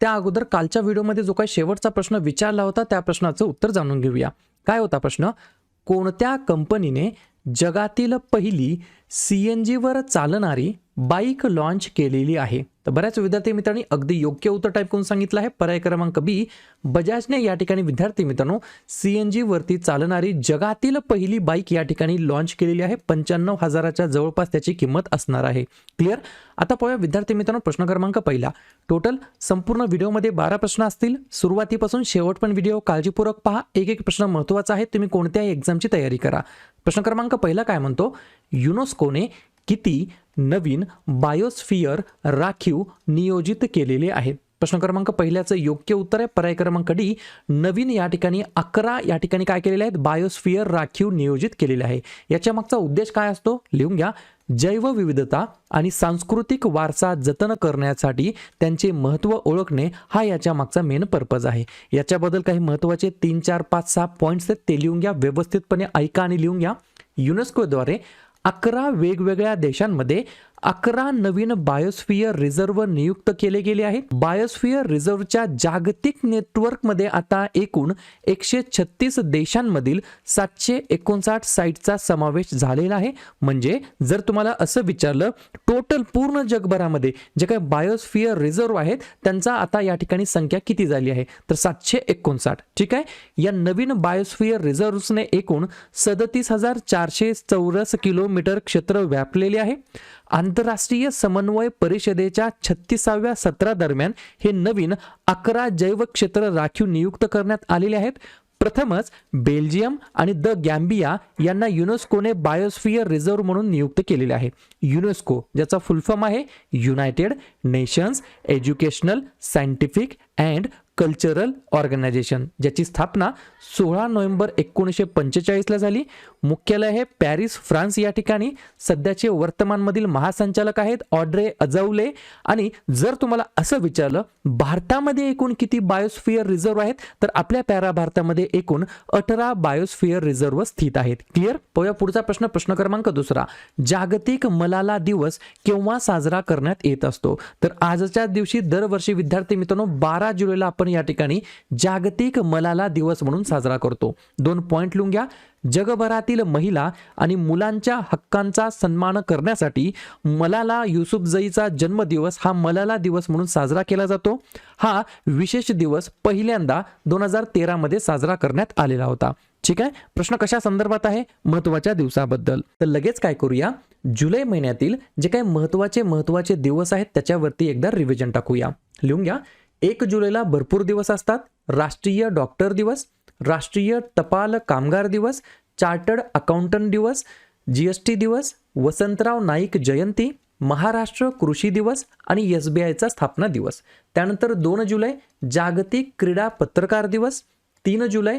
त्या अगोदर कालच्या व्हिडिओमध्ये जो काही शेवटचा प्रश्न विचारला होता त्या प्रश्नाचं उत्तर जाणून घेऊया. काय होता प्रश्न? कोणत्या कंपनीने जगातील पहिली सी एन जीवर चालणारी बाईक लॉन्च केलेली आहे. तर बऱ्याच विद्यार्थी मित्रांनी अगदी योग्य उत्तर टाईप करून सांगितलं आहे. पर्याय क्रमांक बी बजाजने या ठिकाणी विद्यार्थी मित्रांनो सी एन जीवरती चालणारी जगातील पहिली बाईक या ठिकाणी लॉन्च केलेली आहे. पंच्याण्णव हजाराच्या जवळपास त्याची किंमत असणार आहे. क्लिअर आता पाहूया विद्यार्थी मित्रांनो प्रश्न क्रमांक पहिला. टोटल संपूर्ण व्हिडिओमध्ये बारा प्रश्न असतील. सुरुवातीपासून शेवट पण व्हिडिओ काळजीपूर्वक पहा. एक एक प्रश्न महत्त्वाचा आहे. तुम्ही कोणत्याही एक्झामची तयारी करा. प्रश्न क्रमांक पहिला काय म्हणतो? युनेस्कोने किती नवीन बायोस्फियर राखीव नियोजित केलेले आहेत? प्रश्न क्रमांक पहिल्याचं योग्य उत्तर आहे. पर्याय क्रमांक डी नवीन या ठिकाणी अकरा या ठिकाणी काय केलेले आहेत? बायोस्फियर राखीव नियोजित केलेले आहे. याच्या मागचा उद्देश काय असतो? लिहून घ्या. जैवविविधता आणि सांस्कृतिक वारसा जतन करण्यासाठी त्यांचे महत्त्व ओळखणे हा याच्या मागचा मेन पर्पज आहे. याच्याबद्दल काही महत्त्वाचे तीन चार पाच सहा पॉईंट्स आहेत ते लिहून घ्या. व्यवस्थितपणे ऐका आणि लिहून घ्या. युनेस्कोद्वारे अकरा वेगवेगळ्या देशांमध्ये अकरा नवीन बायोस्फियर रिझर्व्ह नियुक्त केले गेले आहेत. बायोस्फियर रिझर्व्हच्या जागतिक नेटवर्कमध्ये आता एकूण एकशे छत्तीस देशांमधील सातशे एकोणसाठ साईटचा समावेश झालेला आहे. म्हणजे जर तुम्हाला असं विचारलं टोटल पूर्ण जगभरामध्ये जे काही बायोस्फियर रिझर्व्ह आहेत त्यांचा आता या ठिकाणी संख्या किती झाली आहे? तर सातशे एकोणसाठ. ठीक आहे? या नवीन बायोस्फियर रिझर्व्हने एकूण सदतीस हजार चारशे चौरस किलोमीटर क्षेत्र व्यापलेले आहे. आंतरराष्ट्रीय समन्वय परिषदेच्या छत्तीसाव्या सत्रादरम्यान हे नवीन अकरा जैव क्षेत्र राखीव नियुक्त करण्यात आलेले आहेत. प्रथमच बेल्जियम आणि द गॅम्बिया यांना युनेस्कोने बायोस्फियर रिझर्व्ह म्हणून नियुक्त केलेले आहे. युनेस्को ज्याचा फुलफॉर्म आहे united nations educational scientific and cultural organisation ज्याची स्थापना सोळा नोव्हेंबर एकोणीसशे पंचेचाळीसला झाली. मुख्यालय हे पॅरिस फ्रान्स या ठिकाणी सध्याचे वर्तमानमधील महासंचालक आहेत ऑड्रे अजवले आणि जर तुम्हाला असं विचारलं भारतामध्ये एकूण किती बायोस्फिअर रिझर्व्ह आहेत? तर आपल्या पॅरा भारतामध्ये एकूण अठरा बायोस्फियर रिझर्व्ह स्थित आहेत. क्लिअर? पाहूया पुढचा प्रश्न प्रश्न क्रमांक दुसरा. जागतिक मलाला दिवस केव्हा साजरा करण्यात येत असतो? तर आजच्या दिवशी दरवर्षी विद्यार्थी मित्रांनो बारा जुलैला आपण या ठिकाणी जागतिक मलाला दिवस म्हणून साजरा करतो. दोन पॉईंट लिहून घ्या. जगभरातील महिला आणि मुलांच्या हक्कांचा सन्मान करण्यासाठी मलाला युसुफजईचा जन्मदिवस हा मलाला दिवस म्हणून साजरा केला जातो. हा विशेष दिवस पहिल्यांदा दोन हजार तेरामध्ये साजरा करण्यात आलेला होता. ठीक आहे? प्रश्न कशा संदर्भात आहे? महत्त्वाच्या दिवसाबद्दल. तर लगेच काय करूया? जुलै महिन्यातील जे काही महत्त्वाचे महत्त्वाचे दिवस आहेत त्याच्यावरती एकदा रिव्हिजन टाकूया. लिहून घ्या. एक जुलैला भरपूर दिवस असतात. राष्ट्रीय डॉक्टर दिवस राष्ट्रीय टपाल कामगार दिवस चार्टर्ड अकाउंटंट दिवस जी एस टी दिवस वसंतराव नाईक जयंती महाराष्ट्र कृषी दिवस आणि एस बी आयचा स्थापना दिवस. त्यानंतर दोन जुलै जागतिक क्रीडा पत्रकार दिवस तीन जुलै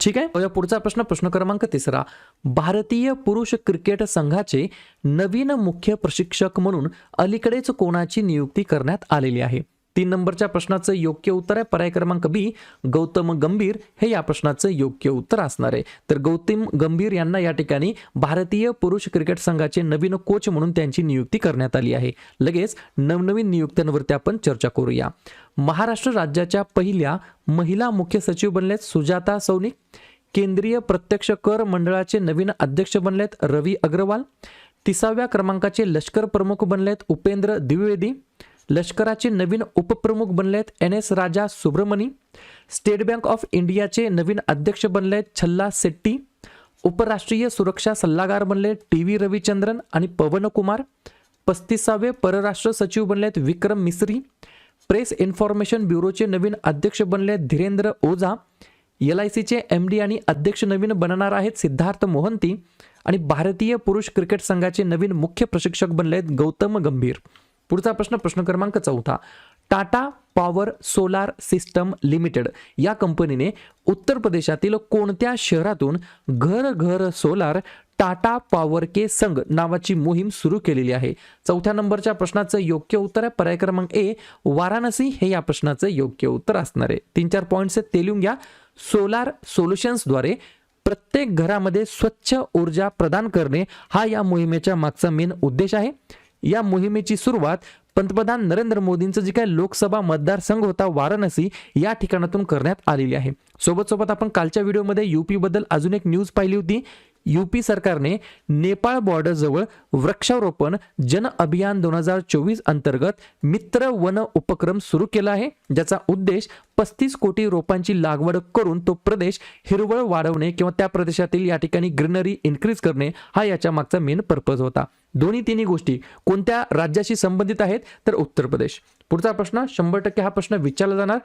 ठीक आहे? या पुढचा प्रश्न प्रश्न क्रमांक तिसरा. भारतीय पुरुष क्रिकेट संघाचे नवीन मुख्य प्रशिक्षक म्हणून अलीकडेच कोणाची नियुक्ती करण्यात आलेली आहे? तीन नंबरच्या प्रश्नाचं योग्य उत्तर आहे. पर्याय क्रमांक बी गौतम गंभीर हे या प्रश्नाचं योग्य उत्तर असणार आहे. तर गौतम गंभीर यांना या ठिकाणी भारतीय पुरुष क्रिकेट संघाचे नवीन कोच म्हणून त्यांची नियुक्ती करण्यात आली आहे. लगेच नवनवीन नियुक्त्यांवरती आपण चर्चा करूया. महाराष्ट्र राज्याच्या पहिल्या महिला मुख्य सचिव बनलेत सुजाता सौनिक. केंद्रीय प्रत्यक्ष कर मंडळाचे नवीन अध्यक्ष बनलेत रवी अग्रवाल. तिसाव्या क्रमांकाचे लष्कर प्रमुख बनलेत उपेंद्र द्विवेदी. लष्कराचे नवीन उपप्रमुख बनलेत N S Raja Subramani state bank of इंडियाचे नवीन अध्यक्ष बनलेत छल्ला शेट्टी उपराष्ट्रीय सुरक्षा सल्लागार बनले टी व्ही रविचंद्रन आणि पवन कुमार पस्तीसावे परराष्ट्र सचिव बनलेत विक्रम मिस्री प्रेस इन्फॉर्मेशन ब्युरोचे नवीन अध्यक्ष बनले धीरेंद्र ओझा एल आय सीचे एम डी आणि अध्यक्ष नवीन बनणार आहेत सिद्धार्थ मोहंती आणि भारतीय पुरुष क्रिकेट संघाचे नवीन मुख्य प्रशिक्षक बनले आहेत गौतम गंभीर. पुढचा प्रश्न प्रश्न क्रमांक चौथा. Tata power solar system limited या कंपनीने उत्तर प्रदेशातील कोणत्या शहरातून घर घर सोलार टाटा पॉवर के संघ नावाची मोहीम सुरू केलेली आहे? चौथ्या नंबरच्या प्रश्नाचं योग्य उत्तर आहे. पर्याय क्रमांक ए वाराणसी. हे या प्रश्नाचं योग्य उत्तर असणार आहे. तीन चार पॉईंट्स आहेत ते लिहून घ्या. सोलार सोल्युशन्सद्वारे प्रत्येक घरामध्ये स्वच्छ ऊर्जा प्रदान करणे हा या मोहिमेच्या मागचा मेन उद्देश आहे. या मोहिमेची सुरुवात पंतप्रधान नरेंद्र मोदींचं जे काही लोकसभा मतदारसंघ होता वाराणसी या ठिकाणातून करण्यात आलेली आहे. सोबत सोबत आपण कालच्या व्हिडिओमध्ये युपीबद्दल अजून एक न्यूज पाहिली होती. युपी सरकारने नेपाळ बॉर्डरजवळ वृक्षारोपण जन अभियान दोन हजार चोवीस अंतर्गत मित्र वन उपक्रम सुरू केला आहे ज्याचा उद्देश पस्तीस कोटी रोपांची लागवड करून तो प्रदेश हिरवळ वाढवणे किंवा त्या प्रदेशातील या ठिकाणी ग्रीनरी इन्क्रीज करणे हा याच्या मागचा मेन पर्पज होता. दोन्ही तिन्ही गोष्टी कोणत्या राज्याशी संबंधित आहेत? तर उत्तर प्रदेश. पुढचा प्रश्न शंभर टक्के हा प्रश्न विचारला जाणार.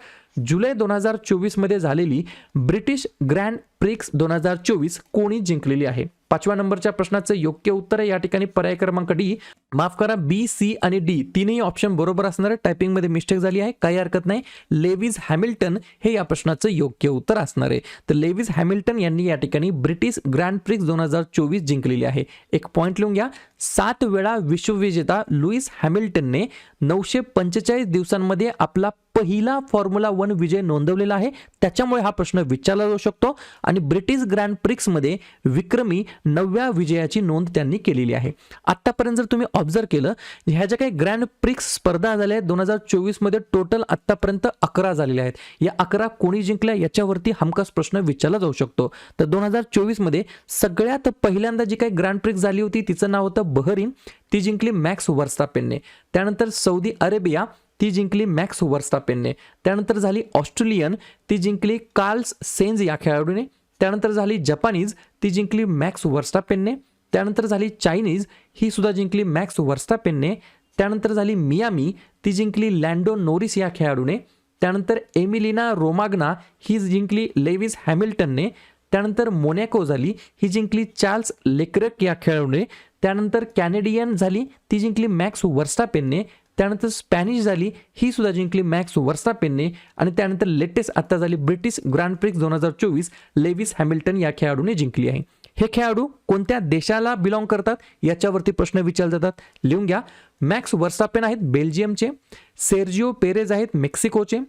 जुलै दोन हजार चोवीसमध्ये झालेली ब्रिटिश ग्रँड प्रिक्स दोन हजार चोवीस कोणी जिंकलेली आहे? पाचव्या नंबरच्या प्रश्नाचं योग्य उत्तर आहे. या ठिकाणी पर्याय क्रमांक डी. माफ करा बी सी आणि डी तीनही ऑप्शन बरोबर असणार आहे. टायपिंगमध्ये मिस्टेक झाली आहे. काही हरकत नाही. लेविज हॅमिल्टन हे या प्रश्नाचं योग्य उत्तर असणार आहे. तर लेविज हॅमिल्टन यांनी या ठिकाणी ब्रिटिश ग्रँड प्रिक्स दोन हजार चोवीस जिंकलेली आहे. एक पॉईंट लिहून घ्या. सात वेळा विश्वविजेता लुईस हॅमिल्टनने नऊशे पंचेचाळीस दिवसांमध्ये आपला पहिला फॉर्म्युला वन विजय नोंदवलेला आहे. त्याच्यामुळे हा प्रश्न विचारला जाऊ शकतो. आणि ब्रिटिश ग्रँड प्रिक्समध्ये विक्रमी नवव्या विजयाची नोंद त्यांनी केलेली आहे. आत्तापर्यंत जर तुम्ही ऑब्झर्व केलं ह्या ज्या काही ग्रँड प्रिक्स स्पर्धा झाल्या आहेत दोन हजार चोवीसमध्ये टोटल आत्तापर्यंत अकरा झालेल्या आहेत. या अकरा कोणी जिंकल्या याच्यावरती हमखास प्रश्न विचारला जाऊ शकतो. तर दोन हजार चोवीसमध्ये सगळ्यात पहिल्यांदा जी काही ग्रँड प्रिक्स झाली होती तिचं नाव होतं बहरीन. ती जिंकली मॅक्स वर्स्तापेनने. त्यानंतर सौदी अरेबिया ती जिंकली मॅक्स वर्स्टापेनने त्यानंतर झाली ऑस्ट्रेलियन ती जिंकली कार्ल्स सेन्ज या खेळाडूने. त्यानंतर झाली जपानीज ती जिंकली मॅक्स वर्स्टापेनने त्यानंतर झाली चायनीज ही सुद्धा जिंकली मॅक्स वर्स्टापेनने त्यानंतर झाली मियामी ती जिंकली लँडो नोरिस या खेळाडूने. त्यानंतर एमिलिना रोमाग्ना ही जिंकली लेविस हॅमिल्टनने. त्यानंतर मोनॅको झाली ही जिंकली चार्ल्स लेक्रक या खेळाडूने. त्यानंतर कॅनेडियन झाली ती जिंकली मॅक्स वर्स्टापेनने त्यानंतर स्पॅनिश झाली ही सुद्धा जिंकली मॅक्स वर्सापेनने आणि त्यानंतर लेटेस्ट आत्ता झाली ब्रिटिश ग्रँड प्रिक्स दोन हजार चोवीस लेविस हॅमिल्टन या खेळाडूने जिंकली आहे. हे खेळाडू कोणत्या देशाला बिलॉंग करतात याच्यावरती प्रश्न विचारले जातात. लिहून घ्या. मॅक्स वर्सापेन आहेत बेल्जियमचे सेर्जिओ पेरेज आहेत मेक्सिकोचे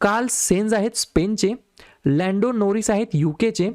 कार्ल सेन्स आहेत स्पेनचे लँडो नोरिस आहेत युकेचे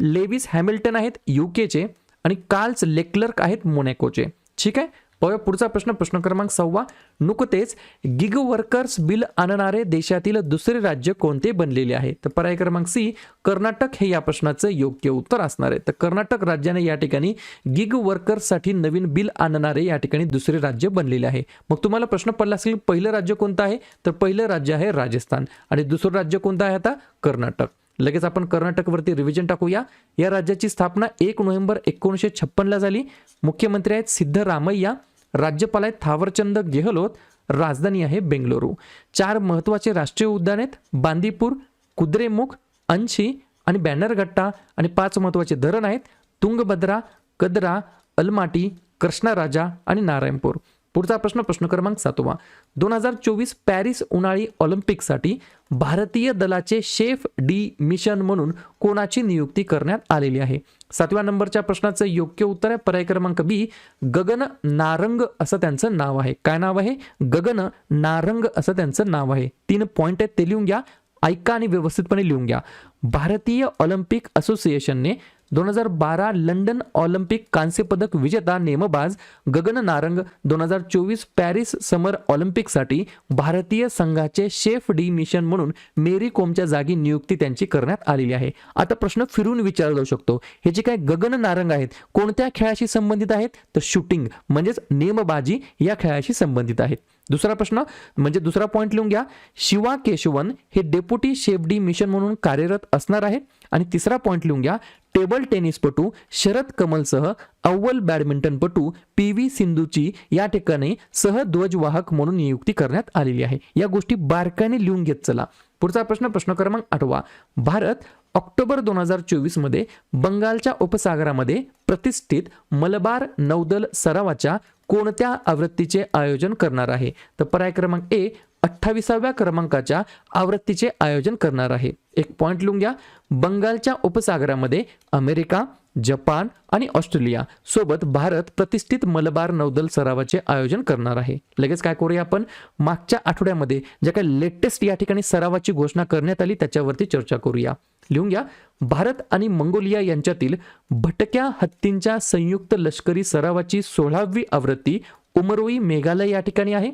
लेविस हॅमिल्टन आहेत युकेचे आणि कार्ल्स लेक्लर्क आहेत मोनॅकोचे. ठीक आहे? पाहूया पुढचा प्रश्न प्रश्न क्रमांक सव्वा नुकतेच गिग वर्कर्स बिल आणणारे देशातील दुसरे राज्य कोणते बनलेले आहे? तर पर्याय क्रमांक सी कर्नाटक हे या प्रश्नाचं योग्य उत्तर असणार आहे. तर कर्नाटक राज्याने या ठिकाणी गिग वर्कर्ससाठी नवीन बिल आणणारे या ठिकाणी दुसरे राज्य बनलेले आहे. मग तुम्हाला प्रश्न पडला असेल पहिलं राज्य कोणतं आहे? तर पहिलं राज्य आहे राजस्थान आणि दुसरं राज्य कोणतं आहे आता? कर्नाटक. लगेच आपण कर्नाटकवरती रिव्हिजन टाकूया. या राज्याची स्थापना एक नोव्हेंबर एकोणीसशे छप्पनला झाली. मुख्यमंत्री आहेत सिद्धरामय्या. राज्यपाल आहेत थावरचंद गेहलोत राजधानी आहे बेंगलुरू. चार महत्त्वाचे राष्ट्रीय उद्यान आहेत बांदीपूर कुद्रेमुख अंशी आणि बॅनरगट्टा. आणि पाच महत्त्वाचे धरण आहेत तुंगभद्रा कदरा अलमाटी कृष्णाराजा आणि नारायणपूर. पुढचा प्रश्न प्रश्न क्रमांक सातवा. दोन हजार चोवीस पॅरिस उन्हाळी ऑलिम्पिकसाठी भारतीय दलाचे शेफ डी मिशन म्हणून कोणाची नियुक्ती करण्यात आलेली आहे? सातव्या नंबरच्या प्रश्नाचं योग्य उत्तर आहे. पर्याय क्रमांक बी गगन नारंग असं त्यांचं नाव आहे. काय नाव आहे? गगन नारंग असं त्यांचं नाव आहे. तीन पॉईंट आहेत ते लिहून घ्या. ऐका आणि व्यवस्थितपणे लिहून घ्या. भारतीय ऑलिम्पिक असोसिएशनने दोन हजार बारा लंडन ऑलिम्पिक कांस्यपदक विजेता नेमबाज गगन नारंग दोन हजार चोवीस पॅरिस समर ऑलिम्पिकसाठी भारतीय संघाचे शेफ डी मिशन म्हणून मेरी कोमच्या जागी नियुक्ती त्यांची करण्यात आलेली आहे. आता प्रश्न फिरून विचारला जाऊ शकतो. हे जे काय गगन नारंग आहेत कोणत्या खेळाशी संबंधित आहेत? तर शूटिंग म्हणजेच नेमबाजी या खेळाशी संबंधित आहेत. दुसरा प्रश्न म्हणजे दुसरा पॉईंट लिहून घ्या. शिवा केशवन हे डेप्युटी शेफडी मिशन म्हणून कार्यरत असणार आहे आणि तिसरा पॉईंट लिहून घ्या. टेबल टेनिसपटू शरद कमलसह अव्वल बॅडमिंटनपटू पी व्ही सिंधूची या ठिकाणी सहध्वजवाहक म्हणून नियुक्ती करण्यात आलेली आहे. या गोष्टी बारकाईने लिहून घेत चला. पुढचा प्रश्न प्रश्न क्रमांक आठवा. भारत ऑक्टोबर दोन हजार चोवीसमध्ये बंगालच्या उपसागरामध्ये प्रतिष्ठित मलबार नौदल सरावाच्या कोणत्या आवृत्तीचे आयोजन करणार आहे? तर पर्याय क्रमांक ए अठ्ठावीसाव्या क्रमांकाच्या आवृत्तीचे आयोजन करणार आहे. एक पॉईंट लिहून घ्या. बंगालच्या उपसागरामध्ये अमेरिका जपान आणि ऑस्ट्रेलिया सोबत भारत प्रतिष्ठित मलबार नौदल सरावाचे आयोजन करणार आहे. लगेच काय करूया आपण? मागच्या आठवड्यामध्ये ज्या काही लेटेस्ट या ठिकाणी सरावाची घोषणा करण्यात आली त्याच्यावरती चर्चा करूया. लिहून घ्या. भारत आणि मंगोलिया यांच्यातील भटक्या हत्तींच्या संयुक्त लष्करी सरावाची सोळावी आवृत्ती उमरोई मेघालय या ठिकाणी आहे.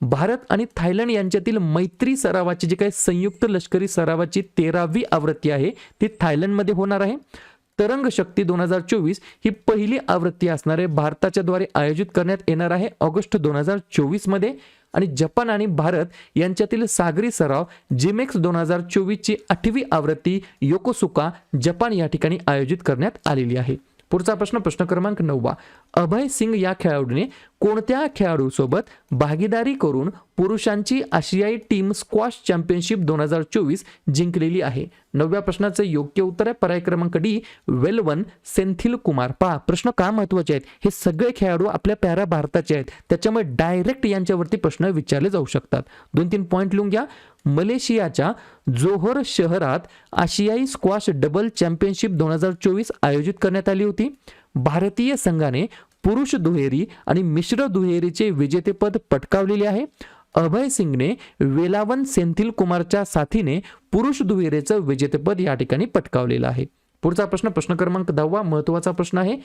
भारत आणि थायलंड यांच्यातील मैत्री सरावाची जी काही संयुक्त लष्करी सरावाची तेरावी आवृत्ती आहे ती थायलंडमध्ये होणार आहे. तरंग शक्ती दोन हजार चोवीस ही पहिली आवृत्ती असणारे भारताच्या द्वारे आयोजित करण्यात येणार आहे ऑगस्ट दोन हजार चोवीसमध्ये आणि जपान आणि भारत यांच्यातील सागरी सराव जिमेक्स दोन हजार चोवीसची आठवी आवृत्ती योकोसुका जपान या ठिकाणी आयोजित करण्यात आलेली आहे. पुढचा प्रश्न प्रश्न क्रमांक नववा. अभय सिंग या खेळाडूने कोणत्या खेळाडूसोबत भागीदारी करून पुरुषांची आशियाई टीम स्क्वॉश चॅम्पियनशिप दोन हजार चोवीस जिंकलेली आहे? नवव्या प्रश्नाचं योग्य उत्तर आहे. पर्याय क्रमांक डी वेलवन सेंथिल कुमार. पहा प्रश्न का महत्त्वाचे आहेत? हे सगळे खेळाडू आपल्या प्यारा भारताचे आहेत. त्याच्यामुळे डायरेक्ट यांच्यावरती प्रश्न विचारले जाऊ शकतात. दोन तीन पॉईंट लिहून घ्या. मलेशियाच्या जोहर शहरात आशियाई स्क्वॉश डबल चॅम्पियनशिप दोन हजार चोवीस आयोजित करण्यात आली होती. भारतीय संघाने पुरुष दुहेरी आणि मिश्र दुहेरीचे विजेतेपद पटकावलेले आहे. अभय सिंगने वेलावन सेंथिल कुमारच्या साथीने पुरुष दुहेरीचं विजेतेपद या ठिकाणी पटकावलेलं आहे. पुढचा प्रश्न प्रश्न क्रमांक दहावा महत्त्वाचा प्रश्न आहे.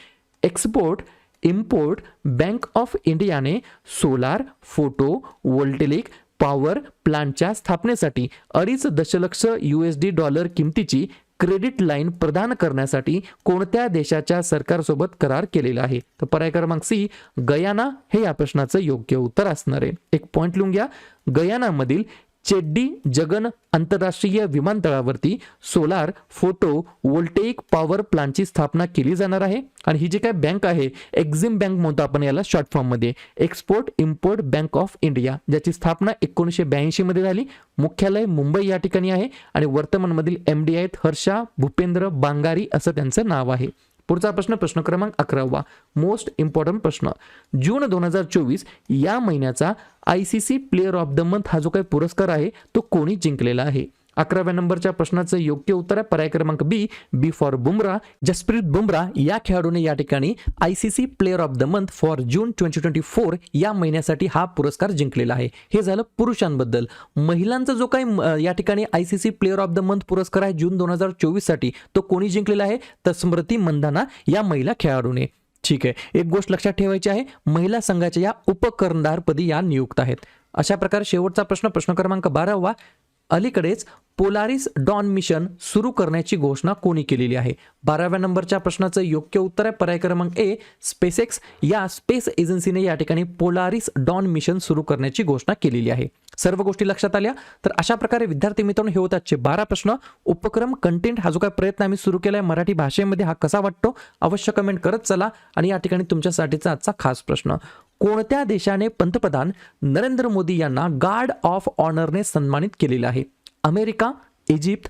एक्सपोर्ट इम्पोर्ट बँक ऑफ इंडियाने सोलार फोटो वोल्टेलिक पॉवर प्लांटच्या स्थापनेसाठी अडीच दशलक्ष यू एस डी डॉलर किमतीची क्रेडिट लाईन प्रदान करण्यासाठी कोणत्या देशाच्या सरकारसोबत करार केलेला आहे? तर पर्याय क्रमांक सी गयाना हे या प्रश्नाचं योग्य उत्तर असणार आहे. एक पॉईंट लिहून घ्या. गयानामधील चेड्डी जगन आंतरराष्ट्रीय विमानतळावरती सोलार फोटो वोल्टेइक पॉवर प्लांटची स्थापना केली जाणार आहे. आणि ही जी काय बँक आहे एक्झिम बँक म्हणतो आपण याला शॉर्ट फॉर्ममध्ये. Export import bank of India ज्याची स्थापना एकोणीसशे ब्याऐंशीमध्ये झाली. मुख्यालय मुंबई या ठिकाणी आहे. आणि वर्तमानमधील एम डी आहेत हर्षा भूपेंद्र बांगारी असं त्यांचं नाव आहे. पुढचा प्रश्न प्रश्न क्रमांक अकरावा. मोस्ट इम्पॉर्टंट प्रश्न. जून दोन हजार चोवीस या महिन्याचा I C C player of the month हा जो काही पुरस्कार आहे तो कोणी जिंकलेला आहे? अकराव्या नंबरच्या प्रश्नाचं योग्य उत्तर आहे. पर्याय क्रमांक B B for Bumrah Jasprit Bumrah या खेळाडूने या ठिकाणी I C C player of the month for June twenty twenty four या महिन्यासाठी हा पुरस्कार जिंकलेला आहे. हे झालं पुरुषांबद्दल. महिलांचा जो काही या ठिकाणी I C C player of the month पुरस्कार आहे जून दोन हजार चोवीससाठी तो कोणी जिंकलेला आहे? तर स्मृती मंदाना या महिला खेळाडूने. ठीक आहे. एक गोष्ट लक्षात ठेवायची आहे महिला संघाच्या या उपकर्णधारपदी या नियुक्त आहेत. अशा प्रकारे शेवटचा प्रश्न प्रश्न क्रमांक बारावा अलीकडेच पोलारिस डॉन मिशन सुरू करण्याची घोषणा कोणी केलेली आहे? बाराव्या नंबरच्या प्रश्नाचं योग्य उत्तर आहे पर्याय क्रमांक ए स्पेसेक्स या स्पेस एजन्सीने या ठिकाणी पोलारिस डॉन मिशन सुरू करण्याची घोषणा केलेली आहे. सर्व गोष्टी लक्षात आल्या. तर अशा प्रकारे विद्यार्थी मित्रांनो हे होत आजचे बारा प्रश्न. उपक्रम कंटेंट हा जो काय प्रयत्न आम्ही सुरू केला आहे मराठी भाषेमध्ये हा कसा वाटतो? अवश्य कमेंट करत चला. आणि या ठिकाणी तुमच्यासाठीचा आजचा खास प्रश्न. कोणत्या देशाने पंतप्रधान नरेंद्र मोदी यांना गार्ड ऑफ ऑनरने सन्मानित केलेलं आहे? America Egypt